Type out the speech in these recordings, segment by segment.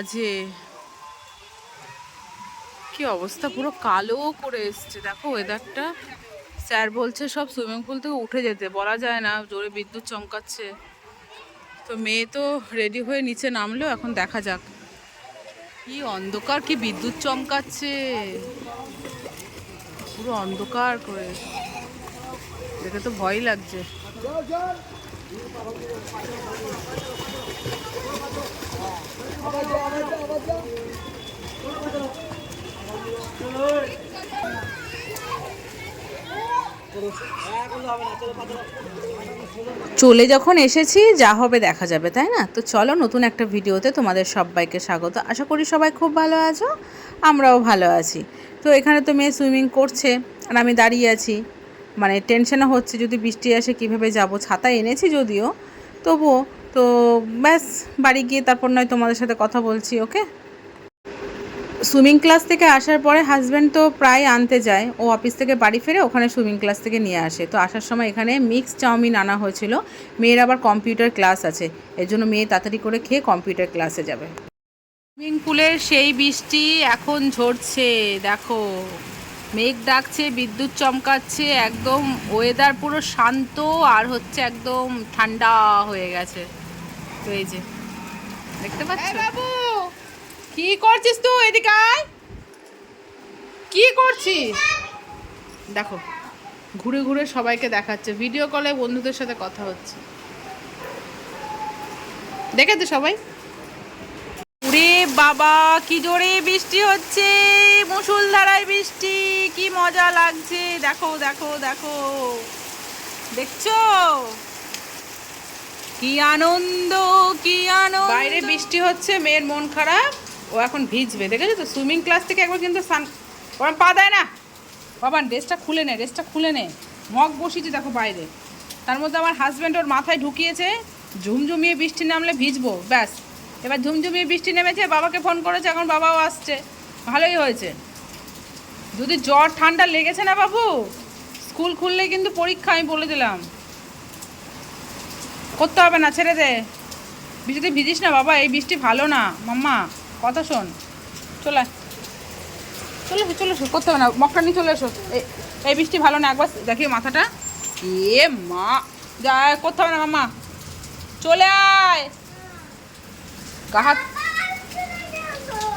বাজে কি অবস্থা, পুরো কালো করে এসছে। দেখো ওয়েদারটা স্যার বলছে সব সুইমিং পুল থেকে উঠে যেতে, বলা যায় না, জোরে বিদ্যুৎ চমকাচ্ছে। তো মেয়ে তো রেডি হয়ে নিচে নামলো, এখন দেখা যাক। কি অন্ধকার, কি বিদ্যুৎ চমকাচ্ছে। পুরো অন্ধকার করে। দেখে তো ভয় লাগছে। চলে যখন এসেছি, যা হবে দেখা যাবে, তাই না? তো চলো নতুন একটা ভিডিওতে তোমাদের সবাইকে স্বাগত। আশা করি সবাই খুব ভালো আছো, আমরাও ভালো আছি। তো এখানে তো মেয়ে সুইমিং করছে, আর আমি দাঁড়িয়ে আছি। মানে টেনশনও হচ্ছে যদি বৃষ্টি আসে কীভাবে যাব? ছাতা এনেছি যদিও, তবুও তো ব্যাস, বাড়ি গিয়ে তারপর নয় তোমাদের সাথে কথা বলছি, ওকে? সুইমিং ক্লাস থেকে আসার পরে হাজব্যান্ড তো প্রায় আনতে যায়, ও অফিস থেকে বাড়ি ফিরে ওখানে সুইমিং ক্লাস থেকে নিয়ে আসে। তো আসার সময় এখানে মিক্স চাউমিন আনা হয়েছিল, মেয়ের আবার কম্পিউটার ক্লাস আছে, এর জন্য মেয়ে তাড়াতাড়ি করে খেয়ে কম্পিউটার ক্লাসে যাবে। সুইমিং পুলের সেই বৃষ্টি এখন ঝরছে, দেখো। মেঘ ডাকছে, বিদ্যুৎ চমকাচ্ছে, একদম ওয়েদার পুরো শান্ত আর হচ্ছে একদম ঠান্ডা হয়ে গেছে। তো এই যে, দেখতে পাচ্ছ? বাবু! কি করছিস তুই এদিকে কি করছিস? দেখো, ঘুরে ঘুরে সবাইকে দেখাচ্ছে ভিডিও কলে বন্ধুদের সাথে কথা হচ্ছে। দেখে তো সবাই? ওরে বাবা, কি জোরে বৃষ্টি হচ্ছে, মুসুলধারায় বৃষ্টি, কি মজা লাগছে। দেখো দেখো দেখো। দেখছ? কি আনন্দ কি আনন্দ। বাইরে বৃষ্টি হচ্ছে, মেয়ের মন খারাপ। ও এখন ভিজবে, দেখেছ তো? সুইমিং ক্লাস থেকে একবার কিন্তু সান ওরম পা দেয় না। বাবা ড্রেসটা খুলে নে ড্রেসটা খুলে নে। মগ বসিয়েছে, দেখো বাইরে। তার মধ্যে আমার হাজব্যান্ড ওর মাথায় ঢুকিয়েছে, ঝুমঝুমিয়ে বৃষ্টি নামলে ভিজবো, ব্যাস। এবার ঝুমঝুমিয়ে বৃষ্টি নেমেছে, বাবাকে ফোন করেছে, এখন বাবাও আসছে। ভালোই হয়েছে। যদি জ্বর, ঠান্ডা লেগেছে না বাবু? স্কুল খুললে কিন্তু পরীক্ষা, আমি বলে দিলাম। করতে হবে না, ছেড়ে দে। বৃষ্টিতে ভিজিস না বাবা, এই বৃষ্টি ভালো না। মাম্মা, কথা শোন। চলে। চলে এসো চলে এসো, করতে হবে না। মকটা নিয়ে চলে এসো। এই বৃষ্টি ভালো না, একবার দেখি মাথাটা। এ মা, যা, করতে হবে না মাম্মা। চলে আয়। কাহাত?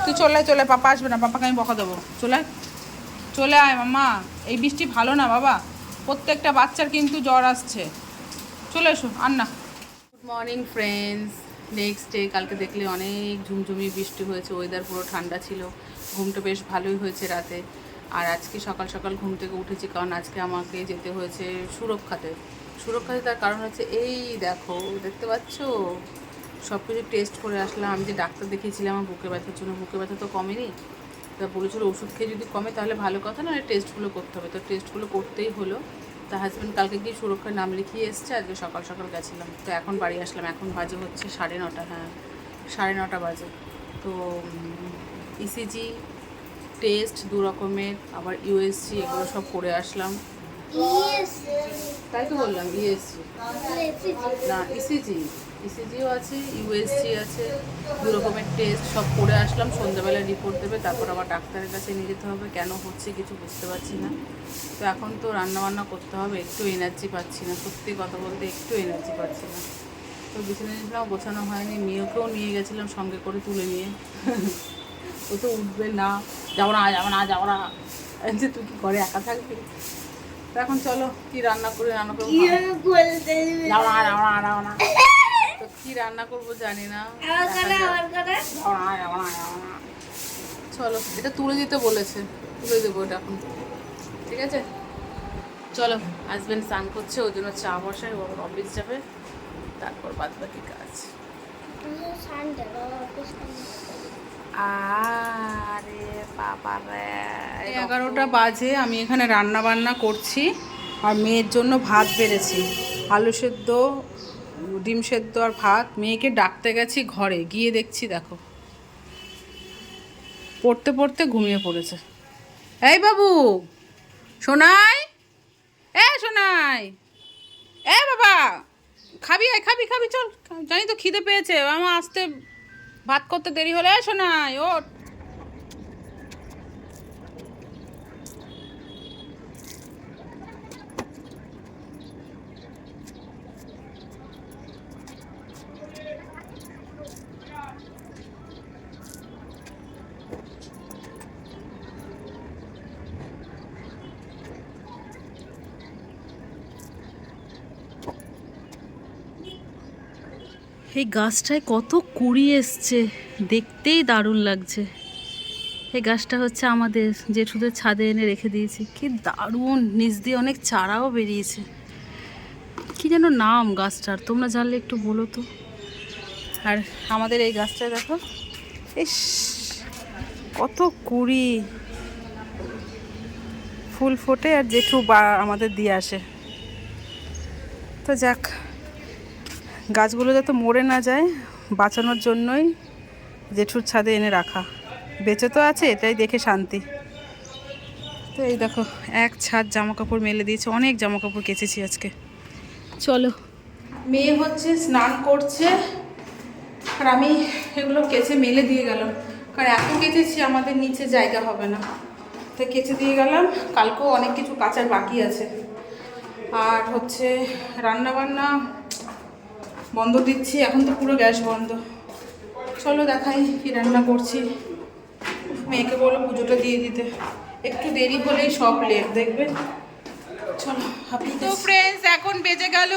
তুই চলে চলে পাপা আসবে না, পাপাকে আমি বকা দেবো। চলে। চলে আয়, মাম্মা। এই বৃষ্টি ভালো না, বাবা। প্রত্যেকটা বাচ্চার কিন্তু জ্বর আসছে। চলে এসো, আর না। Good morning friends next day কালকে দেখলে অনেক ঝুমঝুমি বৃষ্টি হয়েছে ওয়েদার পুরো ঠান্ডা ছিল। ঘুমটা বেশ ভালোই হয়েছে রাতে। আর আজকে সকাল সকাল ঘুম থেকে উঠেছি, কারণ আজকে আমাকে যেতে হয়েছে সুরক্ষাতে। সুরক্ষাতে তার কারণ হচ্ছে, এই দেখো, দেখতে পাচ্ছ? সব কিছু টেস্ট করে আসলাম। আমি যে ডাক্তার দেখিয়েছিলাম আমার বুকে ব্যথার জন্য। বুকে ব্যথা তো কমেনি। তা বলেছিল ওষুধ খেয়ে যদি কমে তাহলে ভালো কথা না টেস্টগুলো করতে হবে। তো টেস্টগুলো করতেই হলো। তা হাজব্যান্ড কালকে গিয়ে সুরক্ষার নাম লিখিয়ে এসছে। আজকে সকাল সকাল গেছিলাম। তো এখন বাড়ি আসলাম। এখন বাজে হচ্ছে সাড়ে নটা হ্যাঁ। সাড়ে নটা বাজে। তো ইসিজি টেস্ট দু রকমের আবার ইউএসজি এগুলো সব করে আসলাম। তাই তো বললাম ইউএসজি না ইসিজি ইসিজিও আছে ইউএসজি আছে দু রকমের টেস্ট সব করে আসলাম সন্ধ্যাবেলা রিপোর্ট দেবে তারপর আবার ডাক্তারের কাছে নিয়ে যেতে হবে কেন হচ্ছে কিছু বুঝতে পারছি না। তো এখন তো রান্না বান্না করতে হবে একটু এনার্জি পাচ্ছি না সত্যি কথা বলতে একটু এনার্জি পাচ্ছি না। তো বিছানা নিয়েছিলাম গোছানো হয়নি মেয়েকেও নিয়ে গেছিলাম সঙ্গে করে তুলে নিয়ে। ও তো উঠবে না যাব না যাব না যাব না। যে তুই কি করে একা থাকবি? তো এখন চলো কি রান্না করে রান্না করব যাব না যাব না না। কি রান্না করব জানি না। চলো এটা তুলে দিতে বলেছে। তুলে দেবো এটা এখন। ঠিক আছে? চলো হাজব্যান্ড স্নান করছে ওই জন্য চা বসায় ওর অফিস যাবে। তারপর বাদ বাকি কাজ আরে বাবা রে এগারোটা বাজে আমি এখানে রান্না বান্না করছি আর মেয়ের জন্য ভাত বেড়েছি। আলু সেদ্ধ ডিম সেদ্ধ আর ভাত, মেয়েকে ডাকতে গেছি ঘরে, গিয়ে দেখছি দেখো। পড়তে পড়তে ঘুমিয়ে পড়েছে। এই বাবু, সোনাই? এ সোনাই, এ বাবা, খাবি আয় খাবি খাবি, চল। জানি তো খিদে পেয়েছে আমার আসতে ভাত করতে দেরি হলে। শোনাই ওট এই গাছটায় কত কুড়ি এসছে, দেখতেই দারুণ লাগছে। এই গাছটা হচ্ছে আমাদের জেঠুদের ছাদে এনে রেখে দিয়েছি। কি দারুণ, নিচ দিয়ে অনেক চারাও বেরিয়েছে। কি যেন নাম গাছটার, তোমরা জানলে একটু বলো তো। আর আমাদের এই গাছটা দেখো, ইস! কত কুড়ি ফুল ফোটে আর জেঠু বা আমাদের দিয়ে আসে। তো যাক, গাছগুলো যাতে মরে না যায় বাঁচানোর জন্যই জেঠুর ছাদে এনে রাখা। বেঁচে তো আছে, এটাই দেখে শান্তি। তো এই দেখো, এক ছাদ জামা কাপড় মেলে দিয়েছে, অনেক জামা কাপড় কেচেছি আজকে। চলো, মেয়ে হচ্ছে, স্নান করছে, আর আমি এগুলো কেচে মেলে দিয়ে গেলাম। কারণ এত কেচেছি আমাদের নিচে জায়গা হবে না। তাই কেচে দিয়ে গেলাম। কালকেও অনেক কিছু কাচার বাকি আছে। আর হচ্ছে রান্না বান্না বন্ধ দিচ্ছি। এখন তো পুরো গ্যাস বন্ধ। চলো দেখাই কি রান্না করছি। মেয়েকে বলো পুজোটা দিয়ে দিতে। একটু দেরি হলেই সব লেট দেখবে? চলো তো ফ্রেন্ডস এখন বেজে গেল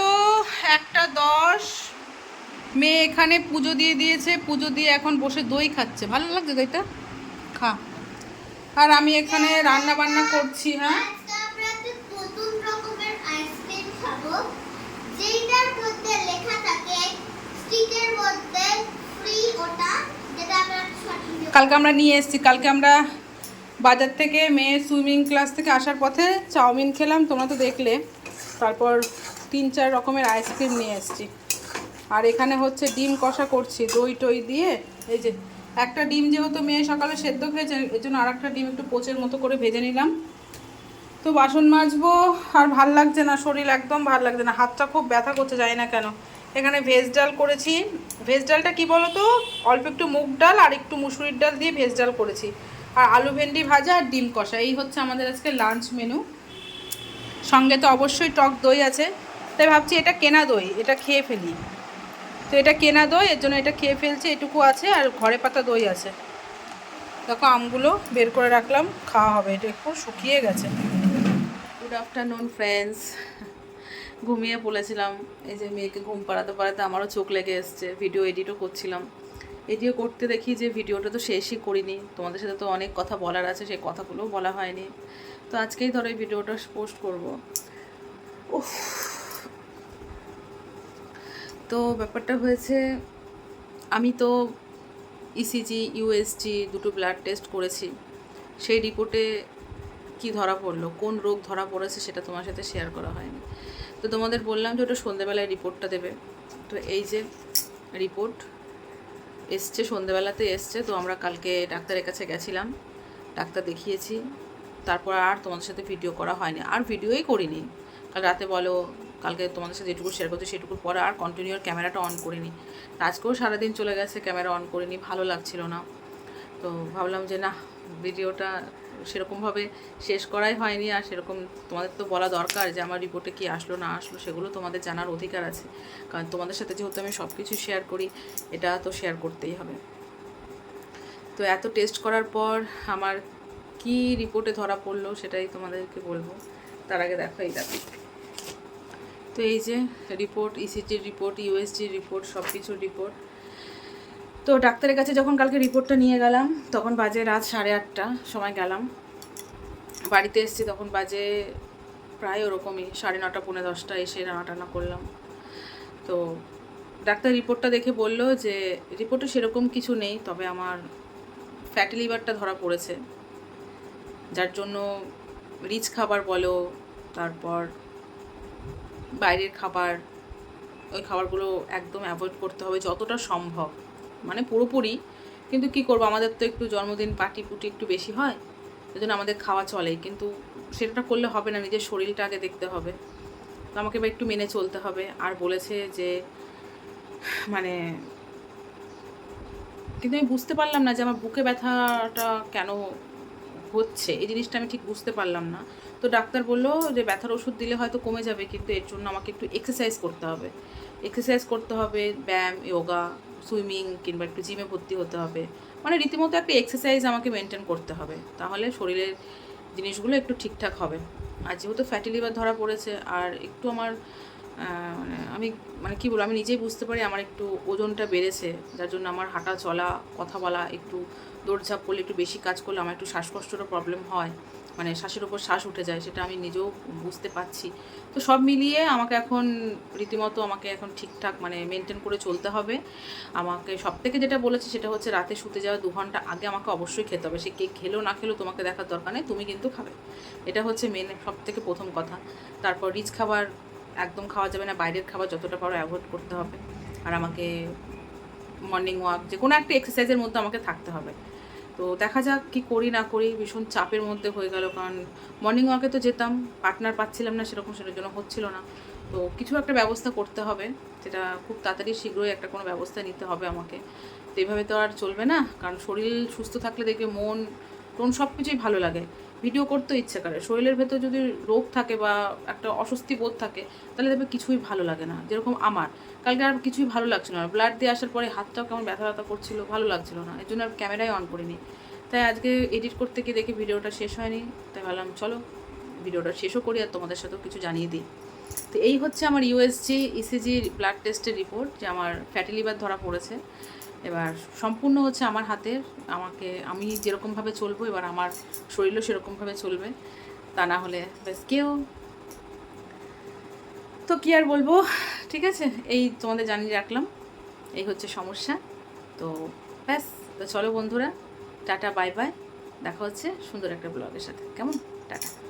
একটা দশ। মেয়ে এখানে পুজো দিয়ে দিয়েছে, পুজো দিয়ে এখন বসে দই খাচ্ছে। ভালো লাগছে দইটা? খা। আর আমি এখানে রান্না বান্না করছি হ্যাঁ? কালকে আমরা নিয়ে এসেছি। কালকে আমরা বাজার থেকে মেয়ে সুইমিং ক্লাস থেকে আসার পথে চাউমিন খেলাম, তোমরা তো দেখলে। তারপর তিন চার রকমের আইসক্রিম নিয়ে এসেছি। আর এখানে হচ্ছে ডিম কষা করছি, দই টই দিয়ে। এই যে, একটা ডিম যেহেতু মেয়ে সকালে সেদ্ধ খেয়েছে এই জন্য আর একটা ডিম একটু পোচের মতো করে ভেজে নিলাম। তো বাসন মাজবো, আর ভালো লাগছে না, শরীর একদম ভালো লাগছে না, হাতটা খুব ব্যথা করছে যায় না কেন। এখানে ভেজ ডাল করেছি। ভেজ ডালটা কী বলো তো অল্প একটু মুগ ডাল আর একটু মুসুরির ডাল দিয়ে ভেজ ডাল করেছি। আর আলু ভেন্ডি ভাজা আর ডিম কষা, এই হচ্ছে আমাদের আজকে লাঞ্চ মেনু। সঙ্গে তো অবশ্যই টক দই আছে। তাই ভাবছি এটা কেনা দই, এটা খেয়ে ফেলি। তো এটা কেনা দই, এর জন্য এটা খেয়ে ফেলছে, এটুকু আছে, আর ঘরে পাতা দই আছে। দেখো, আমগুলো বের করে রাখলাম, খাওয়া হবে, এটা একটু শুকিয়ে গেছে। গুড আফটারনুন ফ্রেন্ডস ঘুমিয়ে পড়েছিলাম, এই যে মেয়েকে ঘুম পাড়াতে পাড়াতে আমারও চোখ লেগে এসছে ভিডিও এডিটও করছিলাম। এডিও করতে দেখি যে ভিডিওটা তো শেষই করিনি, তোমাদের সাথে তো অনেক কথা বলার আছে, সেই কথাগুলোও বলা হয়নি। তো আজকেই ধরো এই ভিডিওটা পোস্ট করব। উফ তো ব্যাপারটা হয়েছে, আমি তো E ইসিজি ইউএসজি দুটো ব্লাড টেস্ট করেছি। সেই রিপোর্টে কি ধরা পড়ল, কোন রোগ ধরা পড়েছে সেটা তোমার সাথে শেয়ার করা হয়নি। তো তোমাদের বললাম যে ওটা সন্ধেবেলায় রিপোর্টটা দেবে। তো এই যে রিপোর্ট এসছে, সন্ধেবেলাতে এসছে, তো আমরা কালকে ডাক্তারের কাছে গেছিলাম। ডাক্তার দেখিয়েছি। তারপর আর তোমাদের সাথে ভিডিও করা হয়নি। আর ভিডিওই করিনি। কাল রাতে বলো কালকে তোমাদের সাথে যেটুকু শেয়ার করছি সেটুকুর পরে আর কন্টিনিউ ক্যামেরাটা অন করিনি। আজকেও সারাদিন চলে গেছে ক্যামেরা অন করিনি, ভালো লাগছিল না। তো ভাবলাম যে না ভিডিওটা সেরকমভাবে শেষ করাই হয়নি আর সেরকম তোমাদের তো বলা দরকার যে আমার রিপোর্টে কি আসলো, না আসলো, সেগুলো তোমাদের জানার অধিকার আছে। কারণ তোমাদের সাথে যেহেতু আমি সব কিছু শেয়ার করি, এটা তো শেয়ার করতেই হবে। তো এত টেস্ট করার পর আমার কি রিপোর্টে ধরা পড়ল সেটাই তোমাদেরকে বলব। তার আগে দেখো এই দেখো তো এই যে রিপোর্ট ইসিজির রিপোর্ট ইউএসজির রিপোর্ট সব কিছুর রিপোর্ট তো ডাক্তারের কাছে যখন কালকে রিপোর্টটা নিয়ে গেলাম, তখন বাজে রাত সাড়ে আটটা, সময় গেলাম। বাড়িতে এসেছি, তখন বাজে প্রায় ওরকমই, সাড়ে নটা, পৌনে দশটা, এসে রান্না করলাম। তো ডাক্তার রিপোর্টটা দেখে বলল যে রিপোর্টে সেরকম কিছু নেই, তবে আমার ফ্যাটি লিভারটা ধরা পড়েছে। যার জন্য রিচ খাবার বলো, তারপর বাইরের খাবার, ওই খাবারগুলো একদম অ্যাভয়েড করতে হবে যতটা সম্ভব। মানে পুরোপুরি, কিন্তু কি করব, আমাদের তো একটু জন্মদিন পার্টি পুটি একটু বেশি হয় এই জন্য আমাদের খাওয়া চলে কিন্তু সেটা করলে হবে না, নিজের শরীরটা আগে দেখতে হবে। তো আমাকে এবার একটু মেনে চলতে হবে, আর বলেছে যে মানে কিন্তু আমি বুঝতে পারলাম না যে আমার বুকে ব্যথাটা কেন হচ্ছে, এই জিনিসটা আমি ঠিক বুঝতে পারলাম না। তো ডাক্তার বলল যে, ব্যথার ওষুধ দিলে হয়তো কমে যাবে, কিন্তু এর জন্য আমাকে একটু এক্সারসাইজ করতে হবে। এক্সারসাইজ করতে হবে, ব্যায়াম যোগা সুইমিং কিংবা একটু জিমে ভর্তি হতে হবে। মানে রীতিমতো একটা এক্সারসাইজ আমাকে মেনটেন করতে হবে। তাহলে শরীরের জিনিসগুলো একটু ঠিকঠাক হবে। আর যেহেতু ফ্যাটি লিভার ধরা পড়েছে, আর একটু আমার মানে আমি মানে কী বলব, আমি নিজেই বুঝতে পারি আমার একটু ওজনটা বেড়েছে, যার জন্য আমার হাঁটা চলা, কথা বলা একটু দৌড়ঝাঁপ করলে, একটু বেশি কাজ করলে আমার একটু শ্বাসকষ্টেরও প্রবলেম হয়। মানে শ্বাসের ওপর শ্বাস উঠে যায়, সেটা আমি নিজেও বুঝতে পারছি। তো সব মিলিয়ে আমাকে এখন রীতিমতো আমাকে এখন ঠিকঠাক মানে মেনটেন করে চলতে হবে। আমাকে সব থেকে যেটা বলেছে সেটা হচ্ছে রাতে শুতে যাওয়া দু ঘণ্টা আগে আমাকে অবশ্যই খেতে হবে। সে কে খেলেও না খেলেও তোমাকে দেখার দরকার নেই, তুমি কিন্তু খাবে। এটা হচ্ছে মেন সব থেকে প্রথম কথা। তারপর রিচ খাবার একদম খাওয়া যাবে না, বাইরের খাবার যতটা পারো অ্যাভয়েড করতে হবে। আর আমাকে মর্নিং ওয়াক যে কোনো একটা এক্সারসাইজের মধ্যে আমাকে থাকতে হবে। তো দেখা যাক কি করি না করি, ভীষণ চাপের মধ্যে হয়ে গেল কারণ মর্নিং ওয়াকে তো যেতাম পার্টনার পাচ্ছিলাম না সেরকম সেটার জন্য হচ্ছিল না। তো কিছু একটা ব্যবস্থা করতে হবে, যেটা খুব তাড়াতাড়ি শীঘ্রই একটা কোনো ব্যবস্থা নিতে হবে আমাকে। তো এভাবে তো আর চলবে না, কারণ শরীর সুস্থ থাকলে দেখবে মন টোন সব কিছুই ভালো লাগে। ভিডিও করতে ইচ্ছে করে। শরীরের ভেতর যদি রোগ থাকে বা একটা অস্বস্তি বোধ থাকে, তাহলে দেখবে কিছুই ভালো লাগে না, যেরকম আমার। কালকে আর কিছুই ভালো লাগছিল না। ব্লাড দিয়ে আসার পরে হাতটাও কেমন ব্যথা ব্যথা করছিল, ভালো লাগছিল না। এর জন্য আর ক্যামেরাই অন করিনি। তাই আজকে এডিট করতে গিয়ে দেখি ভিডিওটা শেষ হয়নি। তাই ভাবলাম, চলো ভিডিওটা শেষও করি আর তোমাদের সাথেও কিছু জানিয়ে দিই। তো এই হচ্ছে আমার ইউএসজি ইসিজি ব্লাড টেস্টের রিপোর্ট যে আমার ফ্যাটি লিভার ধরা পড়েছে। এবার সম্পূর্ণ হচ্ছে আমার হাতের, আমাকে আমি যেরকমভাবে চলবো, এবার আমার শরীরও সেরকমভাবে চলবে। তা না হলে ব্যাস কেউ তো কি আর বলব? ঠিক আছে, এই তোমাদের জানিয়ে রাখলাম। এই হচ্ছে সমস্যা। তো ব্যাস, তো চলো বন্ধুরা, টাটা, বাই বাই। দেখা হচ্ছে সুন্দর একটা ব্লগের সাথে। কেমন? টাটা।